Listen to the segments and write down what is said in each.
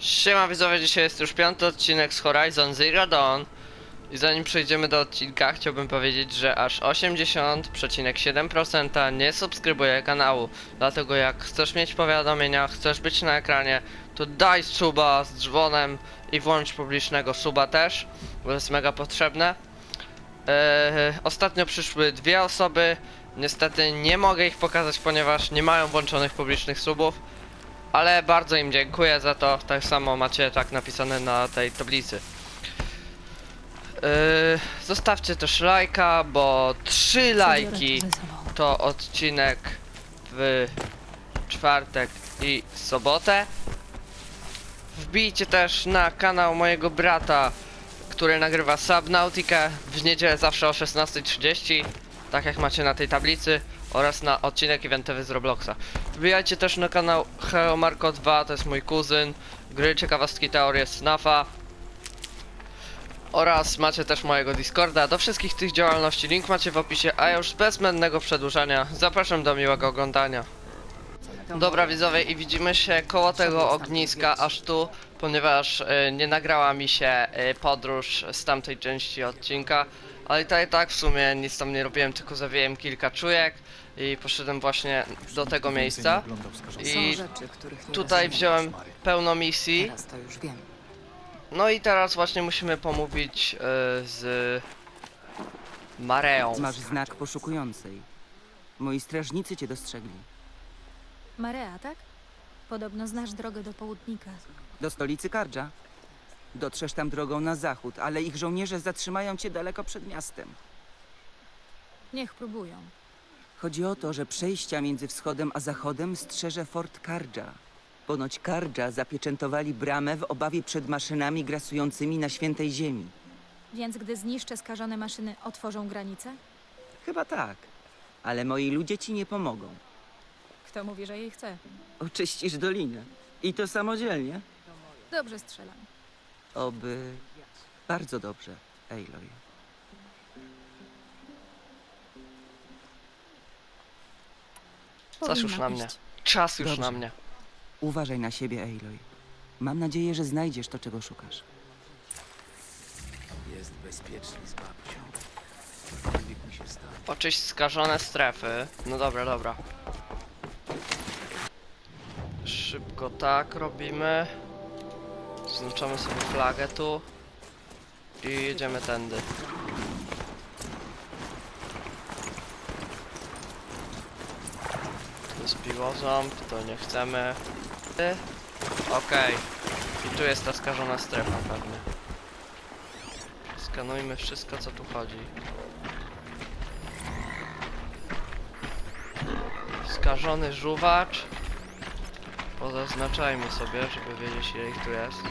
Siema widzowie, dzisiaj jest już piąty odcinek z Horizon Zero Dawn. I zanim przejdziemy do odcinka, chciałbym powiedzieć, że aż 80,7% nie subskrybuje kanału. Dlatego jak chcesz mieć powiadomienia, chcesz być na ekranie, to daj suba z dzwonem i włącz publicznego suba też, bo jest mega potrzebne. Eee, Ostatnio przyszły dwie osoby, niestety nie mogę ich pokazać, ponieważ nie mają włączonych publicznych subów ale bardzo im dziękuję za to. Tak samo macie tak napisane na tej tablicy. Yy, zostawcie też lajka, bo trzy lajki to odcinek w czwartek i sobotę. Wbijcie też na kanał mojego brata, który nagrywa Subnautica w niedzielę zawsze o 16.30, tak jak macie na tej tablicy, oraz na odcinek eventowy z Robloxa. Wbijajcie też na kanał Heo Marco 2, to jest mój kuzyn, gry, ciekawostki, teorie SNAFa. Oraz macie też mojego Discorda. Do wszystkich tych działalności link macie w opisie, a już bez zbędnego przedłużania zapraszam do miłego oglądania. Dobra widzowie i widzimy się koło tego ogniska aż tu, ponieważ y, nie nagrała mi się y, podróż z tamtej części odcinka. Ale i tak, tak w sumie nic tam nie robiłem, tylko zawiłem kilka czujek i poszedłem właśnie do tego miejsca. I tutaj wziąłem pełno misji. Teraz to już wiem. No i teraz właśnie musimy pomówić y, z Mareą. Masz znak poszukującej. Moi strażnicy cię dostrzegli. Marea, tak? Podobno znasz drogę do południka. Do stolicy Kardża. Dotrzesz tam drogą na zachód, ale ich żołnierze zatrzymają cię daleko przed miastem. Niech próbują. Chodzi o to, że przejścia między wschodem a zachodem strzeże Fort Kardża. Ponoć Kardża zapieczętowali bramę w obawie przed maszynami grasującymi na świętej ziemi. Więc gdy zniszczę skażone maszyny, otworzą granicę? Chyba tak. Ale moi ludzie ci nie pomogą. Kto mówi, że jej chce? Oczyścisz dolinę. I to samodzielnie. Dobrze strzelam. Oby... Bardzo dobrze, Aloy. Czas już Powinna na mnie. iść. Czas już Dobrze. na mnie. Uważaj na siebie, Aloy. Mam nadzieję, że znajdziesz to, czego szukasz. Jest bezpiecznie z babcią. Cokolwiek mi się stanie. Oczyść skażone strefy. No dobra, dobra. Szybko tak robimy. Zaznaczamy sobie flagę tu. I jedziemy tędy. Piłoząb, to nie chcemy. Okej. I tu jest ta skażona strefa pewnie. Skanujmy wszystko co tu chodzi. Skażony żuwacz. Pozaznaczajmy sobie, żeby wiedzieć ile ich tu jest. Yy.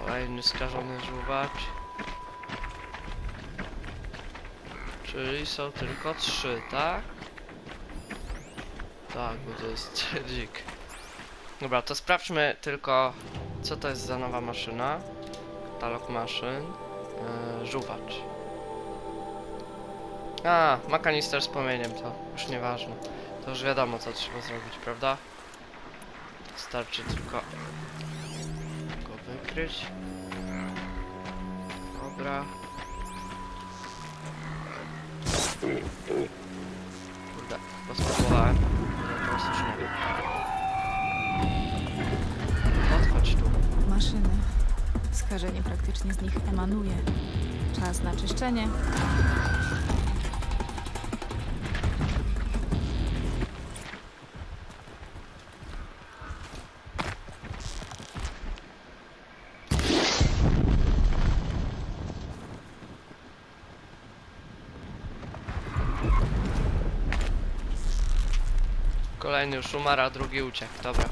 Kolejny skażony żuwacz. Czyli są tylko trzy, tak? Tak, bo to jest dzik. Dobra, to sprawdźmy tylko, co to jest za nowa maszyna. Katalog maszyn. Yy, żuwacz. A, ma kanister z płomieniem, to już nieważne. To już wiadomo co trzeba zrobić, prawda? Starczy tylko go wykryć. Dobra. Spróbowałem. ale Teraz już nie wiem. Odchodź tu. Maszyny. Skażenie praktycznie z nich emanuje. Czas na czyszczenie. Już umarł, a drugi uciekł, dobra.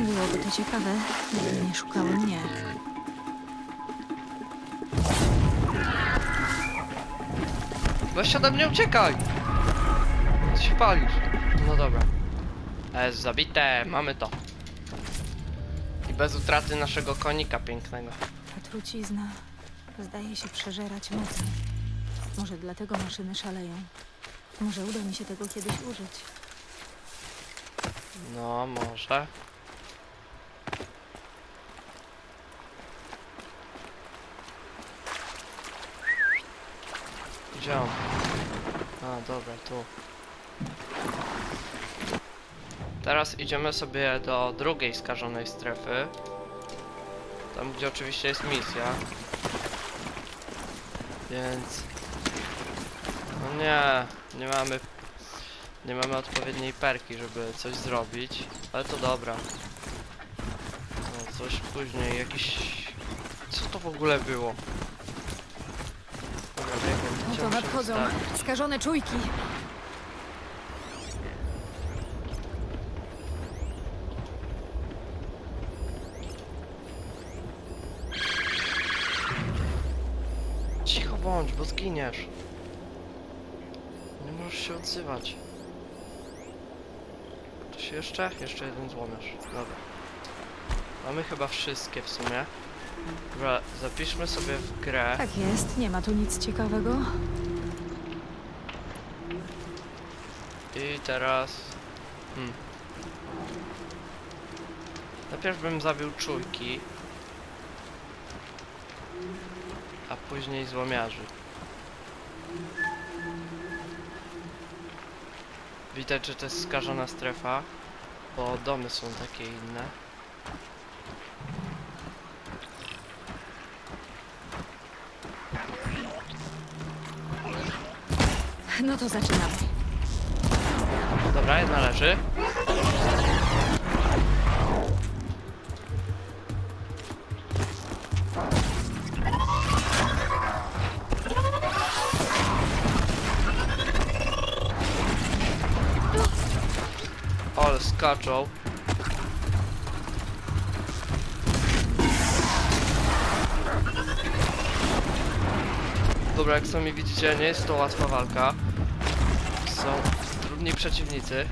Byłoby to ciekawe, gdyby nie szukały mnie. Weź ode mnie uciekaj! Ty się palisz. No dobra. Jest zabite, mamy to. I bez utraty naszego konika pięknego. Ta trucizna zdaje się przeżerać moce. Może dlatego maszyny szaleją. Może uda mi się tego kiedyś użyć. No, może. Gdzie on? A, dobra, tu. Teraz idziemy sobie do drugiej skażonej strefy. Tam, gdzie oczywiście jest misja. Więc... No nie, nie mamy... Nie mamy odpowiedniej perki, żeby coś zrobić. Ale to dobra. No, coś później, jakiś... Co to w ogóle było? Dobra, biegiem, No to chciałem się nadchodzą. wstawić. Skażone czujki. Cicho bądź, bo zginiesz. Możesz się odzywać. To się jeszcze? Jeszcze jeden złomiarz. Dobra. Mamy chyba wszystkie w sumie. Dobra, zapiszmy sobie w grę. Tak jest, nie ma tu nic ciekawego. I teraz... Hmm. Najpierw bym zabił czujki. A później złomiarzy. Widać, że to jest skażona strefa, bo domy są takie inne. No to zaczynamy. Dobra, jedna leży. Dobra, jak sami widzicie, nie jest to łatwa walka. Są trudni przeciwnicy.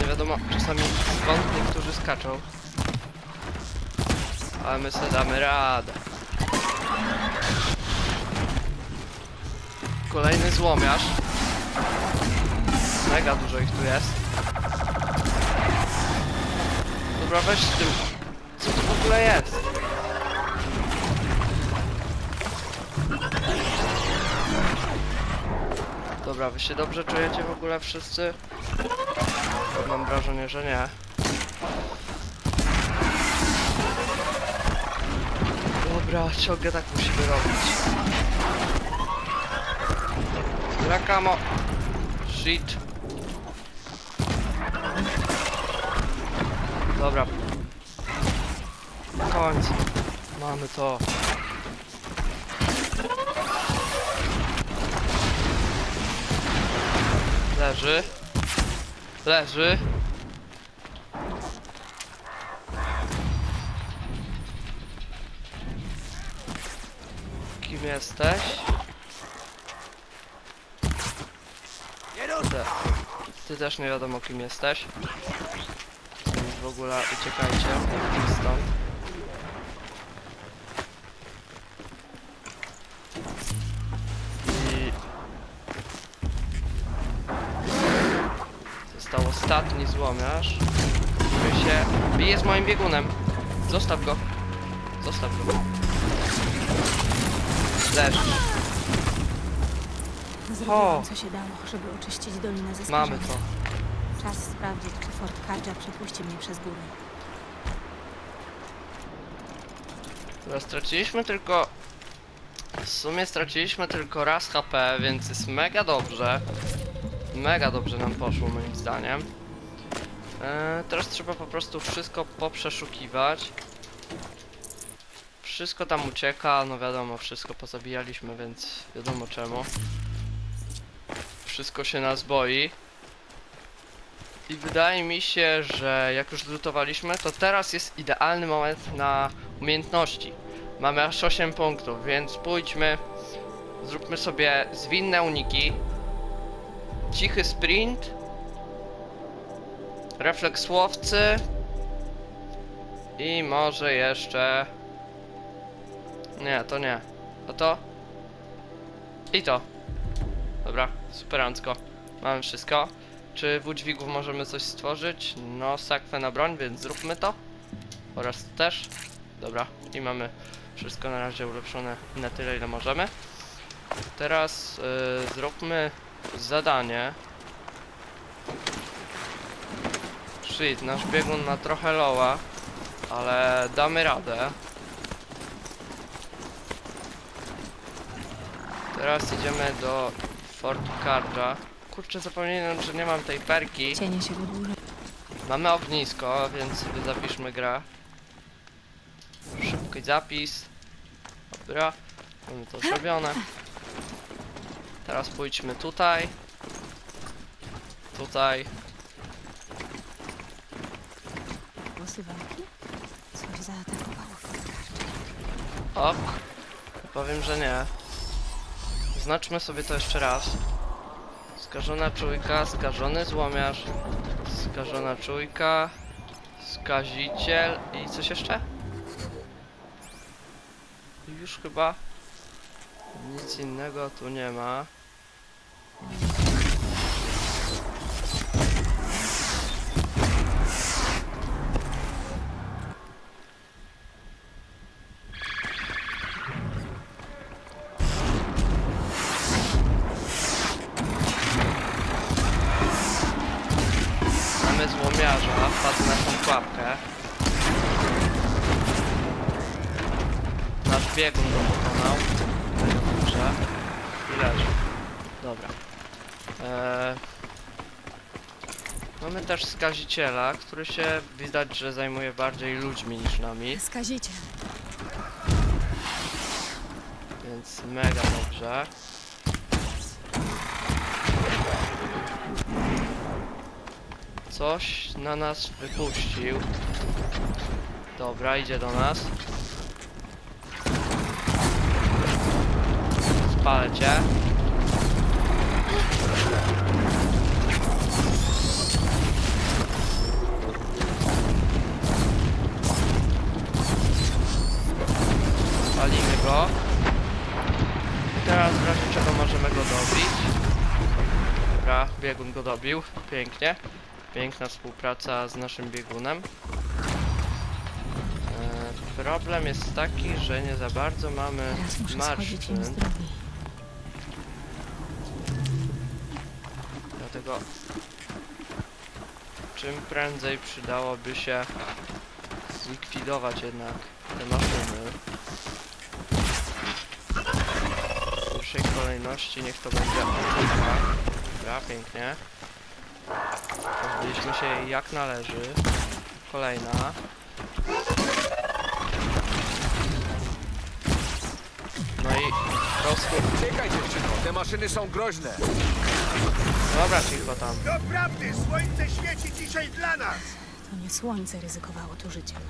Nie wiadomo czasami skąd niektórzy skaczą. Ale my sobie damy radę. Kolejny złomiarz. Mega dużo ich tu jest. Dobra, weź z tym. Co to w ogóle jest? Dobra, wy się dobrze czujecie w ogóle wszyscy? Mam wrażenie, że nie. Dobra, ciągle tak musimy robić. Rakamo. Shit. Dobra. W końcu. Mamy to. Leży. Leży. Kim jesteś? Nie ruszę! Ty też nie wiadomo kim jesteś. W ogóle uciekajcie stąd. I... Został ostatni złomiarz, który się bije z moim biegunem. Zostaw go. Zostaw go. Leż. Zrobiłam co się dało, żeby oczyścić dolinę ze Mamy skażenia. to. Czas sprawdzić, czy Fort Kardża przepuści mnie przez górę. Dobra, straciliśmy tylko... W sumie straciliśmy tylko raz HP, więc jest mega dobrze. Mega dobrze nam poszło moim zdaniem. Eee, teraz trzeba po prostu wszystko poprzeszukiwać. Wszystko tam ucieka, no wiadomo, wszystko pozabijaliśmy, więc wiadomo czemu. Wszystko się nas boi. I wydaje mi się, że jak już zlutowaliśmy, to teraz jest idealny moment na umiejętności. Mamy aż 8 punktów, więc pójdźmy, zróbmy sobie zwinne uniki, cichy sprint, refleks łowcy i może jeszcze... Nie, to nie. A to? I to. Dobra, superancko. Mamy wszystko. Czy w udźwigu możemy coś stworzyć? No, sakwę na broń, więc zróbmy to. Oraz też. Dobra, i mamy wszystko na razie ulepszone na tyle, ile możemy. Teraz y, zróbmy zadanie. Shit, nasz biegun ma trochę loła, ale damy radę. Teraz idziemy do Fort Carja. Kurczę, zapomniałem, że nie mam tej perki. Cienie się wydłużają. Mamy ognisko, więc sobie zapiszmy grę. Szybki zapis. Dobra, mamy to zrobione. Teraz pójdźmy tutaj. Tutaj. Głosy walki? Coś zaatakowało Fort Ok. Powiem, że nie. Znaczmy sobie to jeszcze raz. Skażona czujka, skażony złomiarz, skażona czujka, skaziciel i coś jeszcze? Już chyba nic innego tu nie ma. Dobra. Eee... Mamy też skaziciela, który się widać, że zajmuje bardziej ludźmi niż nami, Skazicie. więc mega dobrze. Coś na nas wypuścił. Dobra, idzie do nas. Spalę możemy go dobić. Dobra, biegun go dobił. Pięknie. Piękna współpraca z naszym biegunem. E, problem jest taki, że nie za bardzo mamy Teraz muszę schodzić im marszczyn. zdrowi. Dlatego czym prędzej przydałoby się zlikwidować jednak te maszyny. Kolejności niech to będzie oczyma. Dobra, pięknie. Pozbyliśmy się jej jak należy. Kolejna. No i prostu... Czekaj dziewczyno, te maszyny są groźne. Dobra, cicho tam. Doprawdy, słońce świeci dzisiaj dla nas! To nie słońce ryzykowało tu życiem.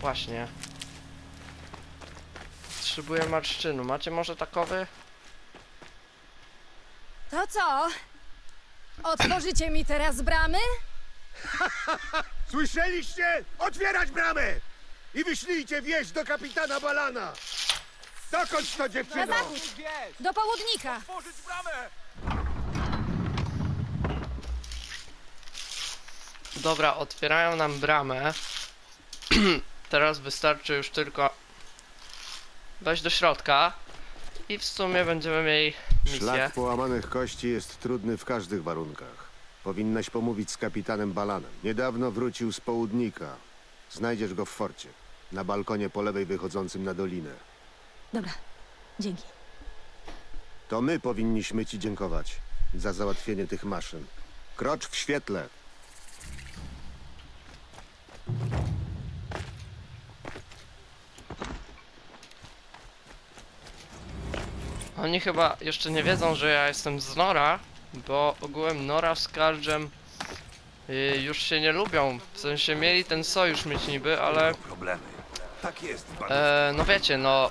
Właśnie. Potrzebuję marszczynu. Macie może takowy? To co? Otworzycie mi teraz bramy? Słyszeliście? Otwierać bramę! I wyślijcie wieść do kapitana Balana! Dokąd to Na dziewczyno? zachód! Do południka! Dobra, otwierają nam bramę. Teraz wystarczy już tylko wejść do środka i w sumie będziemy mieli misję. Szlak połamanych kości jest trudny w każdych warunkach. Powinnaś pomówić z kapitanem Balanem. Niedawno wrócił z południka. Znajdziesz go w forcie. Na balkonie po lewej wychodzącym na dolinę. Dobra, dzięki. To my powinniśmy ci dziękować za załatwienie tych maszyn. Krocz w świetle. Oni chyba jeszcze nie wiedzą, że ja jestem z Nora, bo ogółem Nora z Kargem y, już się nie lubią. W sensie mieli ten sojusz mieć niby, ale Problemy. Tak jest, e, no wiecie, no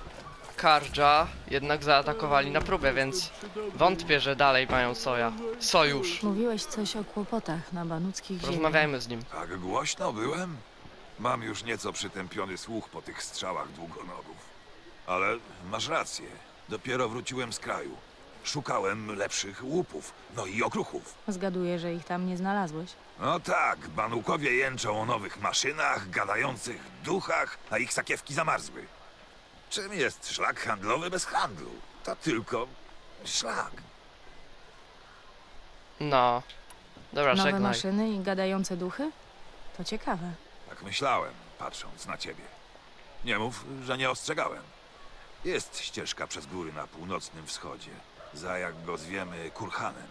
Karja jednak zaatakowali na próbę, więc wątpię, że dalej mają soja. Sojusz. Mówiłeś coś o kłopotach na banuckich ziemiach. Rozmawiajmy z nim. Tak głośno byłem? Mam już nieco przytępiony słuch po tych strzałach długonogów. Ale masz rację. Dopiero wróciłem z kraju. Szukałem lepszych łupów, no i okruchów. Zgaduję, że ich tam nie znalazłeś. No tak, banukowie jęczą o nowych maszynach, gadających duchach, a ich sakiewki zamarzły. Czym jest szlak handlowy bez handlu? To tylko szlak. No. Dobra, Nowe żegnaj. maszyny i gadające duchy? To ciekawe. Tak myślałem, patrząc na ciebie. Nie mów, że nie ostrzegałem. Jest ścieżka przez góry na północnym wschodzie. Za jak go zwiemy Kurhanem.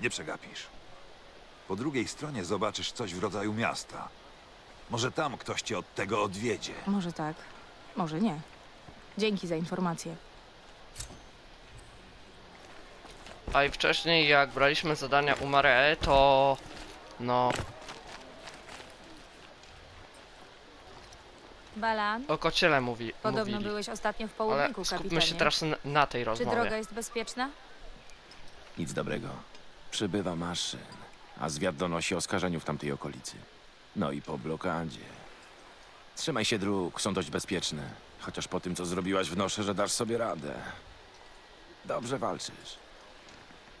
Nie przegapisz. Po drugiej stronie zobaczysz coś w rodzaju miasta. Może tam ktoś cię od tego odwiedzie. Może tak, może nie. Dzięki za informację. A i wcześniej jak braliśmy zadania u Maree, to... No... Balan, O kociele mówi, podobno mówili. byłeś ostatnio w Ale południku, skupmy kapitanie. się teraz na, na tej Czy rozmowie. droga jest bezpieczna? Nic dobrego. Przybywa maszyn, a zwiat donosi o skażeniu w tamtej okolicy. No i po blokadzie. Trzymaj się dróg, są dość bezpieczne. Chociaż po tym, co zrobiłaś, wnoszę, że dasz sobie radę. Dobrze walczysz.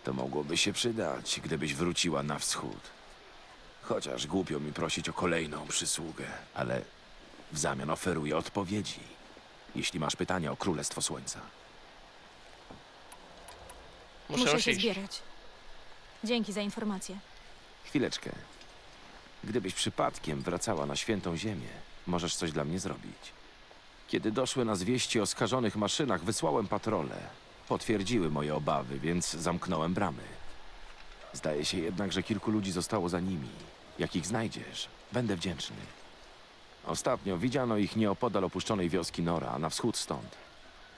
To mogłoby się przydać, gdybyś wróciła na wschód. Chociaż głupio mi prosić o kolejną przysługę, ale w zamian oferuję odpowiedzi. Jeśli masz pytania o Królestwo Słońca. Muszę, Muszę już się iść. zbierać. Dzięki za informację. Chwileczkę. Gdybyś przypadkiem wracała na świętą ziemię, możesz coś dla mnie zrobić. Kiedy doszły nas wieści o skażonych maszynach, wysłałem patrole. Potwierdziły moje obawy, więc zamknąłem bramy. Zdaje się jednak, że kilku ludzi zostało za nimi. Jak ich znajdziesz, będę wdzięczny. Ostatnio widziano ich nieopodal opuszczonej wioski Nora, na wschód stąd.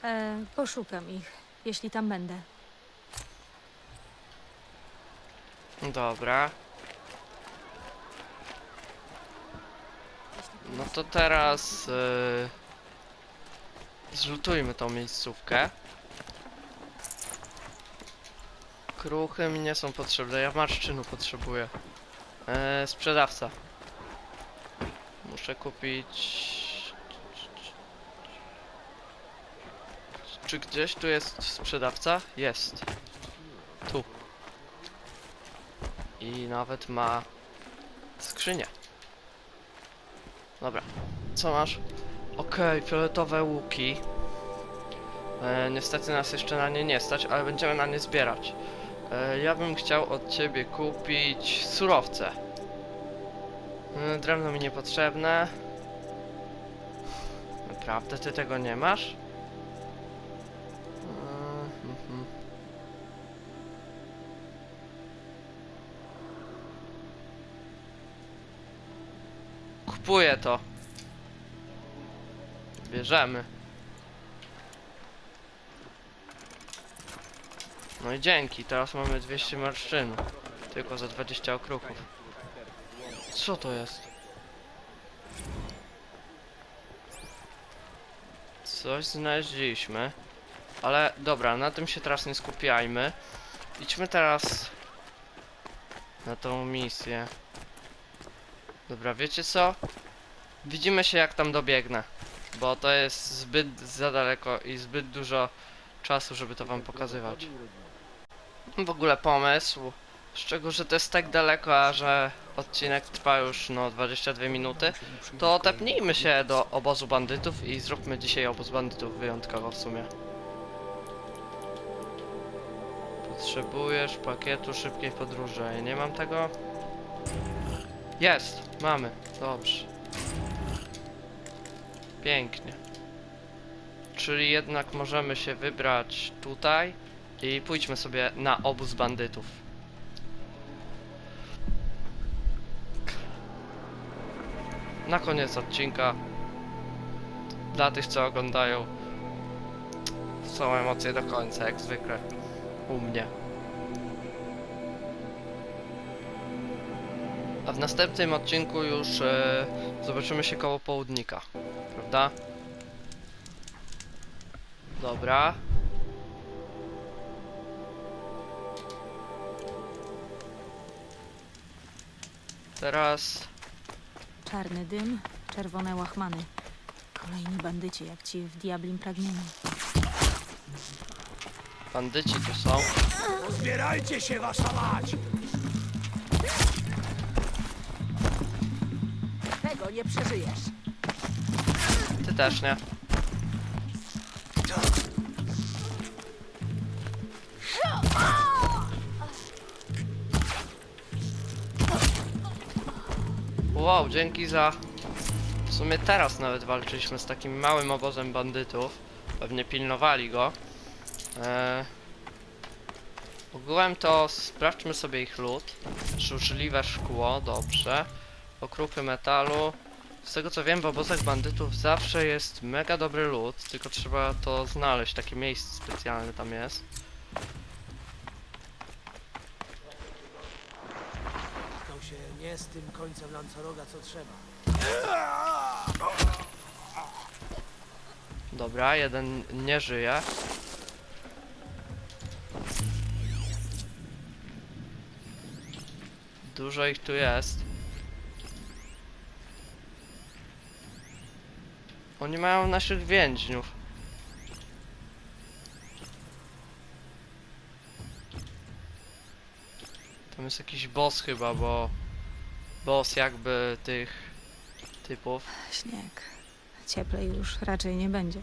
E, poszukam ich, jeśli tam będę. Dobra. No to teraz... Yy... Zlutujmy tą miejscówkę. Kruchy mi nie są potrzebne, ja marszczynu potrzebuję. Yy, sprzedawca. Muszę kupić... Czy gdzieś tu jest sprzedawca? Jest. Tu. I nawet ma skrzynię. Dobra. Co masz? Okej, fioletowe łuki. E, niestety nas jeszcze na nie nie stać, ale będziemy na nie zbierać. E, ja bym chciał od ciebie kupić surowce. E, drewno mi niepotrzebne. Naprawdę ty tego nie masz? E, mhm. Kupuję to. Bierzemy. No i dzięki, teraz mamy 200 marszczynu. Tylko za 20 okruchów. Co to jest? Coś znaleźliśmy. Ale dobra, na tym się teraz nie skupiajmy. Idźmy teraz na tą misję. Dobra, wiecie co? Widzimy się jak tam dobiegnę. Bo to jest zbyt za daleko i zbyt dużo czasu, żeby to wam pokazywać. W ogóle pomysł. Z czego, że to jest tak daleko, a że odcinek trwa już no 22 minuty, to tepnijmy się do obozu bandytów i zróbmy dzisiaj obóz bandytów wyjątkowo w sumie. Potrzebujesz pakietu szybkiej podróży. Nie mam tego? Jest, mamy. Dobrze. Pięknie. Czyli jednak możemy się wybrać tutaj i pójdźmy sobie na obóz bandytów. Na koniec odcinka dla tych co oglądają są emocje do końca jak zwykle u mnie. A w następnym odcinku już e, zobaczymy się koło południka, prawda? Dobra. Teraz Czarny dym, czerwone łachmany. Kolejni bandyci, jak ci w diablim pragnieniu. Bandyci tu są. Zbierajcie się, wasza mać! Tego nie przeżyjesz. Ty też nie. Wow, dzięki za... W sumie teraz nawet walczyliśmy z takim małym obozem bandytów. Pewnie pilnowali go. Eee... Ogółem to sprawdźmy sobie ich lód. Żużliwe szkło, dobrze. Okrupy metalu. Z tego co wiem, w obozach bandytów zawsze jest mega dobry lód, tylko trzeba to znaleźć, takie miejsce specjalne tam jest. To się z tym końcem Lancoroga co trzeba. Dobra, jeden nie żyje. Dużo ich tu jest. Oni mają naszych więźniów. Tam jest jakiś boss chyba, bo... Boss jakby tych typów. Śnieg. Cieplej już raczej nie będzie.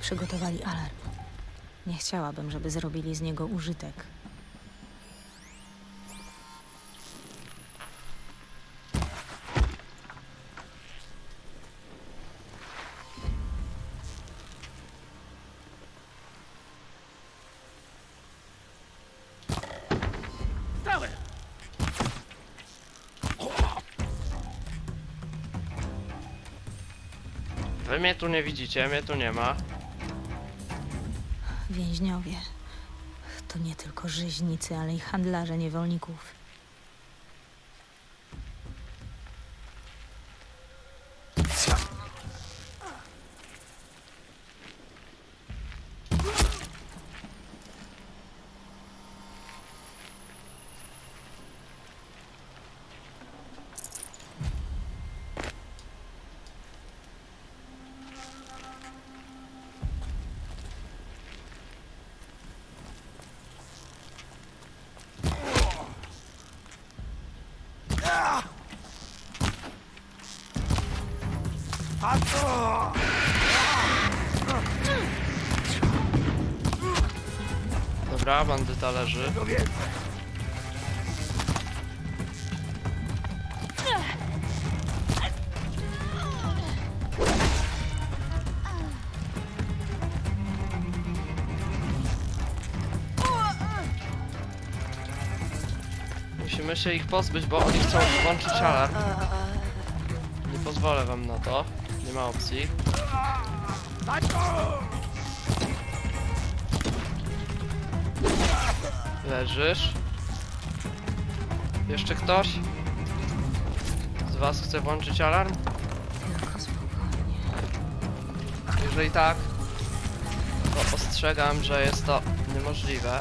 Przygotowali alarm. Nie chciałabym, żeby zrobili z niego użytek. Wy mnie tu nie widzicie, mnie tu nie ma. Więźniowie. To nie tylko rzeźnicy, ale i handlarze niewolników. Dobra, bandyta leży. Musimy się ich pozbyć, bo oni chcą włączyć alarm. Nie pozwolę wam na to. Nie ma opcji. Leżysz. Jeszcze ktoś? Z was chce włączyć alarm? Tylko spokojnie. Jeżeli tak, to ostrzegam, że jest to niemożliwe.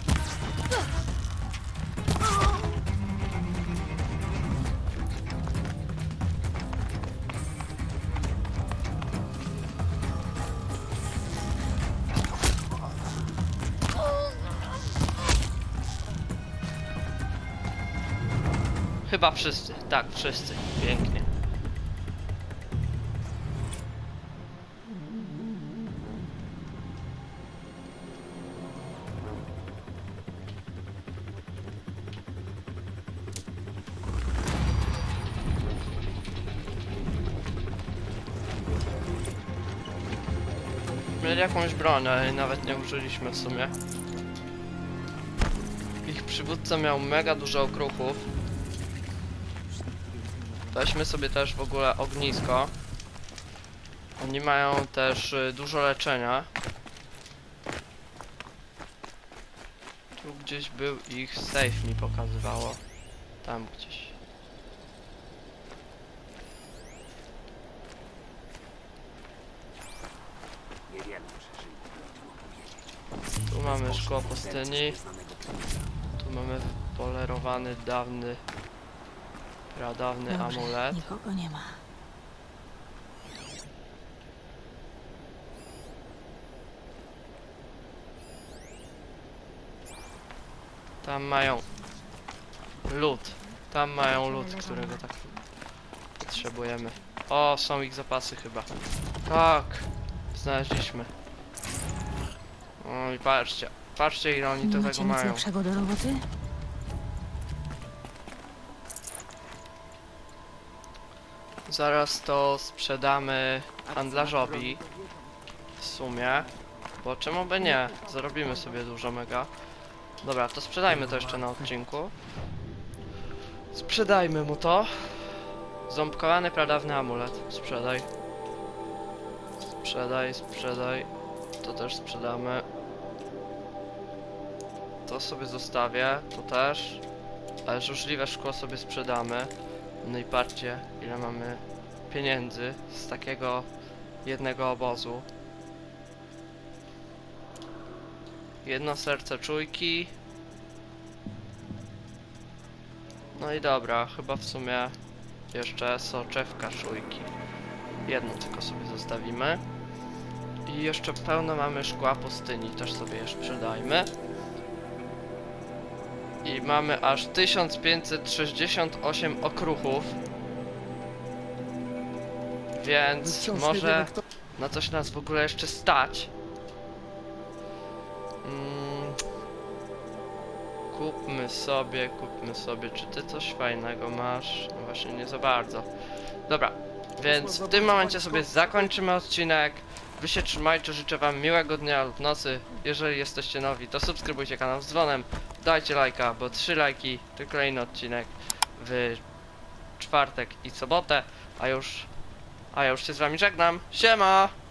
Chyba wszyscy, tak, wszyscy. Pięknie. Mieli jakąś broń, ale nawet nie użyliśmy w sumie. Ich przywódca miał mega dużo okruchów. Weźmy sobie też w ogóle ognisko. Oni mają też y, dużo leczenia. Tu gdzieś był ich safe mi pokazywało. Tam gdzieś. Tu mamy szkło pustyni. Tu mamy polerowany dawny Pradawny Dobrze, amulet. nikogo nie ma. Tam mają lód. Tam mają lód, którego tak potrzebujemy. O, są ich zapasy chyba. Tak, znaleźliśmy. O i patrzcie, patrzcie ile oni do macie tego nic mają. lepszego do roboty? Zaraz to sprzedamy handlarzowi. W sumie. Bo czemu by nie? Zarobimy sobie dużo mega. Dobra, to sprzedajmy to jeszcze na odcinku. Sprzedajmy mu to. Ząbkowany pradawny amulet. Sprzedaj. Sprzedaj, sprzedaj. To też sprzedamy. To sobie zostawię. To też. Ale żużliwe szkło sobie sprzedamy. No i patrzcie, ile mamy pieniędzy z takiego jednego obozu. Jedno serce czujki. No i dobra, chyba w sumie jeszcze soczewka czujki. Jedno tylko sobie zostawimy. I jeszcze pełno mamy szkła pustyni, też sobie je sprzedajmy. I mamy aż 1568 okruchów. Więc może na coś nas w ogóle jeszcze stać. Mm. Kupmy sobie, kupmy sobie. Czy ty coś fajnego masz? No właśnie nie za bardzo. Dobra, więc w tym momencie sobie zakończymy odcinek. Wy się trzymajcie, życzę wam miłego dnia lub nocy. Jeżeli jesteście nowi, to subskrybujcie kanał z dzwonem. Dajcie lajka, bo 3 lajki to kolejny odcinek w czwartek i sobotę. A już, a ja już się z wami żegnam. Siema!